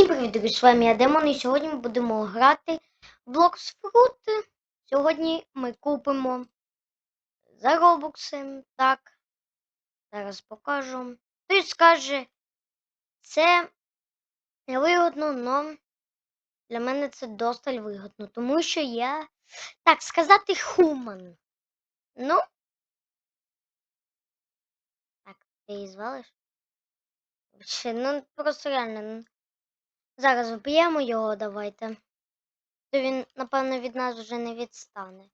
Всім привіт, друзі, з вами я Демон, і сьогодні ми будемо грати в Blox Fruit. Сьогодні ми купимо за робокси. Так, зараз покажу. Хтось скаже, це невигодно, але для мене це досталь вигодно, тому що я, так сказати, хуман. Ну, так, ти її звалиш? Ну, просто реально. Зараз вб'ємо його, давайте. То він, напевно, від нас вже не відстане.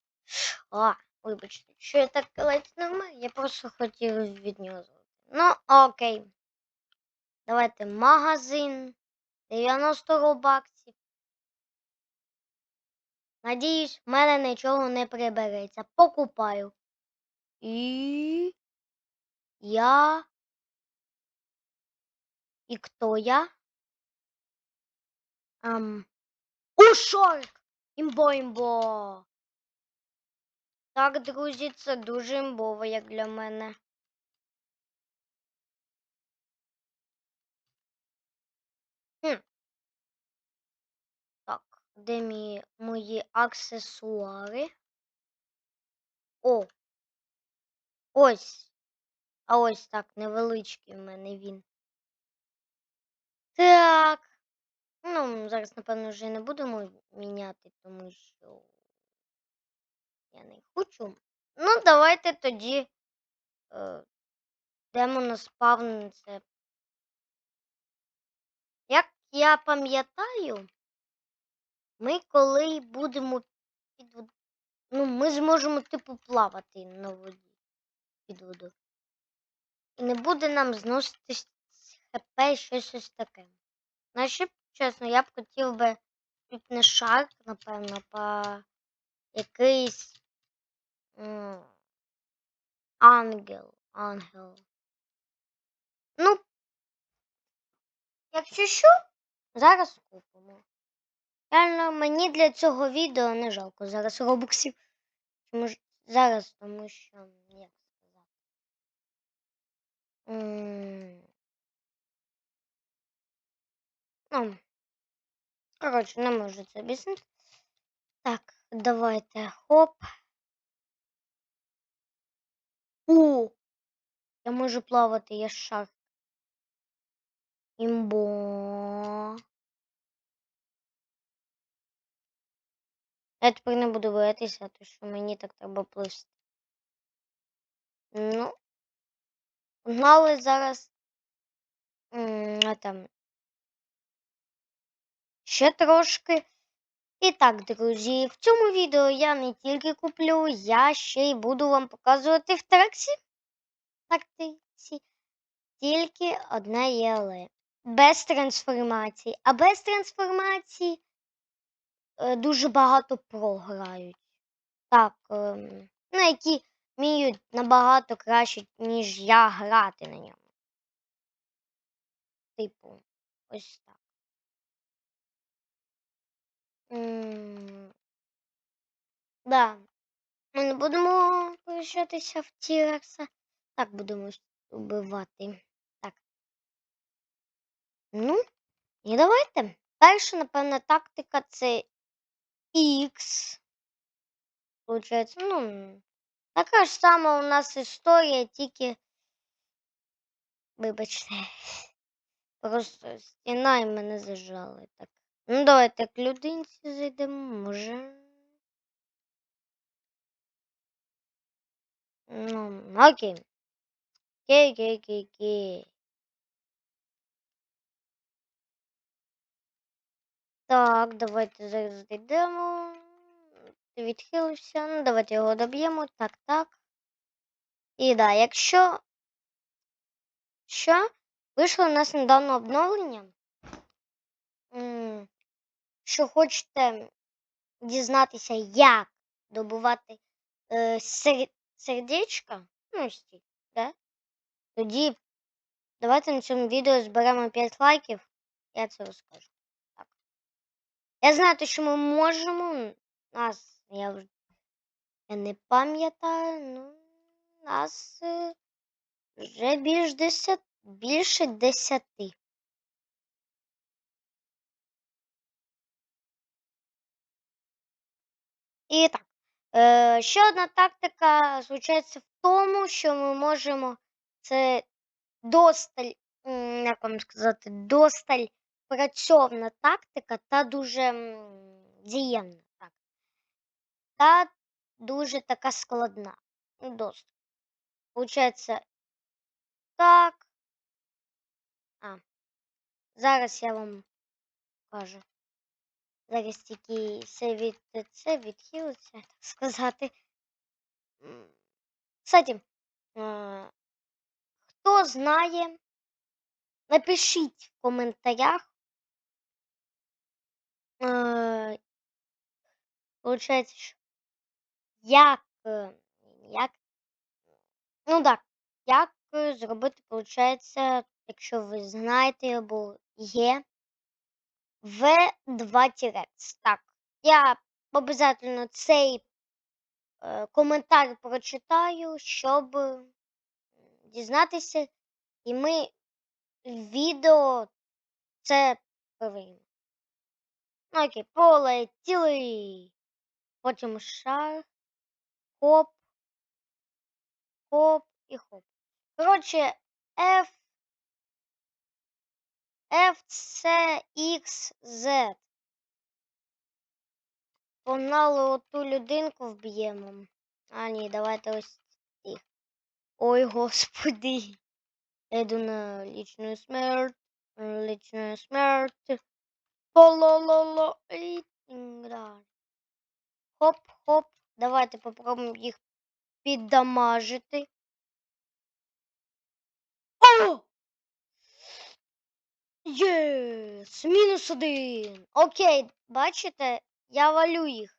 О, вибачте, що я так ледь не вмер, я просто хотів від нього зробити. Ну, окей. Давайте магазин. 90 робаксів. Надіюсь, в мене нічого не прибереться. Покупаю. І я. І хто я? Ам. Ушорик! Імбо, імбо! Так, друзі, це дуже імбово, як для мене. Хм. Так, де мій, мої аксесуари? О! Ось. А ось так, невеличкий в мене він. Так. Ну, зараз, напевно, вже не будемо міняти, тому що я не хочу. Ну, давайте тоді е, йдемо на спавниться. Як я пам'ятаю, ми коли будемо під Ну, ми зможемо, типу, плавати на воді під водою. І не буде нам зноситись хп і щось ось таке. Б, чесно, я б хотів би тут не шарк, напевно, по якийсь м, ангел. Ангел. Ну, якщо що, зараз купимо. Реально, мені для цього відео не жалко зараз робоксів. Чому ж зараз, тому що, як сказати. М, Ну, коротше, не можу це об'яснити. Так, давайте. Хоп. О! Я можу плавати, я шар. Імбо. Я тепер не буду боятися, тому що мені так треба пливти. Ну. Погнали зараз. А там. Ще трошки. І так, друзі, в цьому відео я не тільки куплю, я ще й буду вам показувати в трексі. Тактиці. Тільки одне є але. Без трансформації. А без трансформації е, дуже багато програють. Так, ем, ну, які вміють набагато краще, ніж я грати на ньому. Типу, ось так. Да. Ми не будемо повищатися в Тірекса. Так будемо вбивати. Так. Ну, і давайте. Перша, напевно, тактика це X. Получається, ну, така ж сама у нас історія, тільки. Вибачте. Просто стіна і мене зажали. Так. Ну, давайте к людинці зайдемо, може. Ну, окей. Окей, окей, окей, окей. Так, давайте зараз зайдемо. Відхилився. Ну, давайте його доб'ємо. Так, так. І да, якщо. Що? Вийшло у нас недавно обновлення. М, Що хочете дізнатися, як добувати е, сер... сердечка, ну, да? Тоді давайте на цьому відео зберемо 5 лайків. Я це розкажу. Так. Я знаю, що ми можемо. Нас, я вже я не пам'ятаю, ну, нас е, вже більш десят, більше десяти. І так. Е, ще одна тактика заключається в тому, що ми можемо це досталь, як вам сказати, досталь працьовна тактика та дуже м, дієвна так. Та дуже така складна. Ну, Досить. Получається так. А. Зараз я вам кажу. Зараз тільки все від це відхилиться, так сказати. Кстати, хто знає, напишіть в коментарях. Получається, як, е, як, ну так, як е, зробити, получається, якщо ви знаєте або є В2 Тірекс. Так, я обов'язково цей е, коментар прочитаю, щоб дізнатися, і ми відео це перевіримо. Ну, окей, полетіли. Потім шар, хоп, хоп і хоп. Коротше, F, F, C. Погнали оту людинку вб'ємо. А, ні, давайте ось їх. Ой, господи. Йду на лічну смерть. Лічну смерть. Полололо. Хоп, хоп. Давайте попробуємо їх піддамажити. О! Єс! Мінус один. Окей, бачите, я валю їх.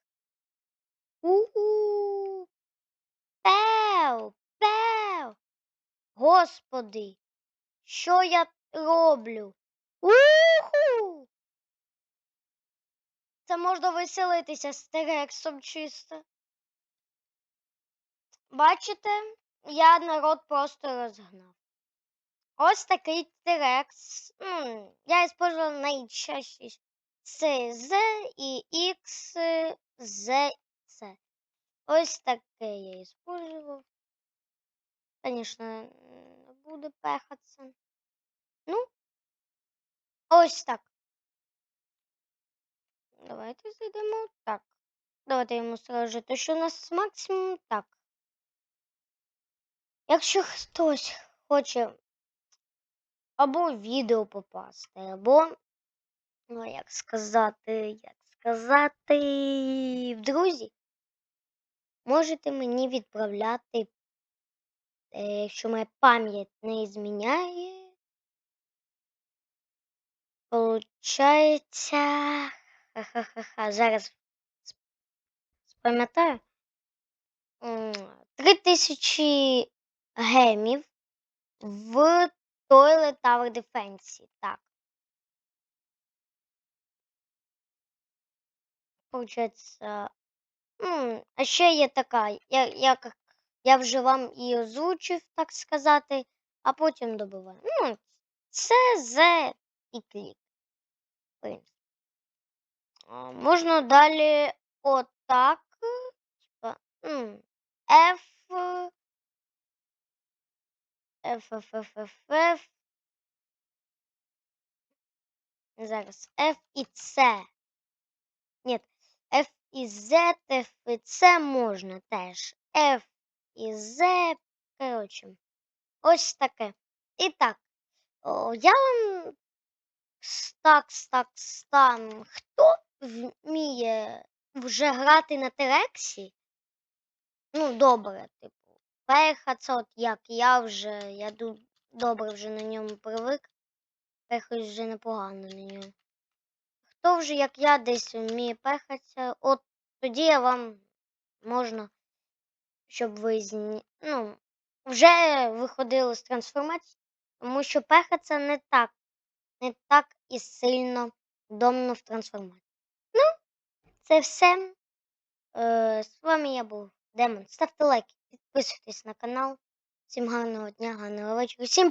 У-у. Пев, пев. Господи, що я роблю? Уху! Це можна веселитися з Терексом чисто. Бачите, я народ просто розгнав. Ось такий. М, Я использовал найчаще це Z і X, Z, C. Ось таке я использовал. Не буде пехатися. Ну, ось так. Давайте зайдемо. Так. Давайте йому скажу, то що у нас максимум так. Якщо хтось хоче або відео попасти, або, ну як сказати, як сказати, в друзі, можете мені відправляти, е, якщо моя пам'ять не зміняє. Получається. Ха-ха-ха. Зараз спам'ятаю. Три тисячі гемів в Toilet Tower Defense. Так. Получається. А ще є така, я, я, я вже вам і озвучив, так сказати, а потім добиваю. Ну, це З і клік. Можна далі отак. F, F. Зараз F і C. Ні, F і Z, F і C можна теж. F і Z. Коротше, ось таке. І так, о, я вам так, так, стан. Хто вміє вже грати на Терексі? Ну, добре, типу, перхаться, от як я вже, я добре вже на ньому привик. Перхаюсь вже непогано на ньому. Хто вже, як я, десь вміє перхатися, от тоді я вам можна, щоб ви зні... ну, вже виходили з трансформації, тому що перхатися не так, не так і сильно вдомно в трансформації. Ну, це все. Е, з вами я був Демон. Ставте лайки, підписуйтесь на канал. Всім гарного дня, гарного вечора. Всім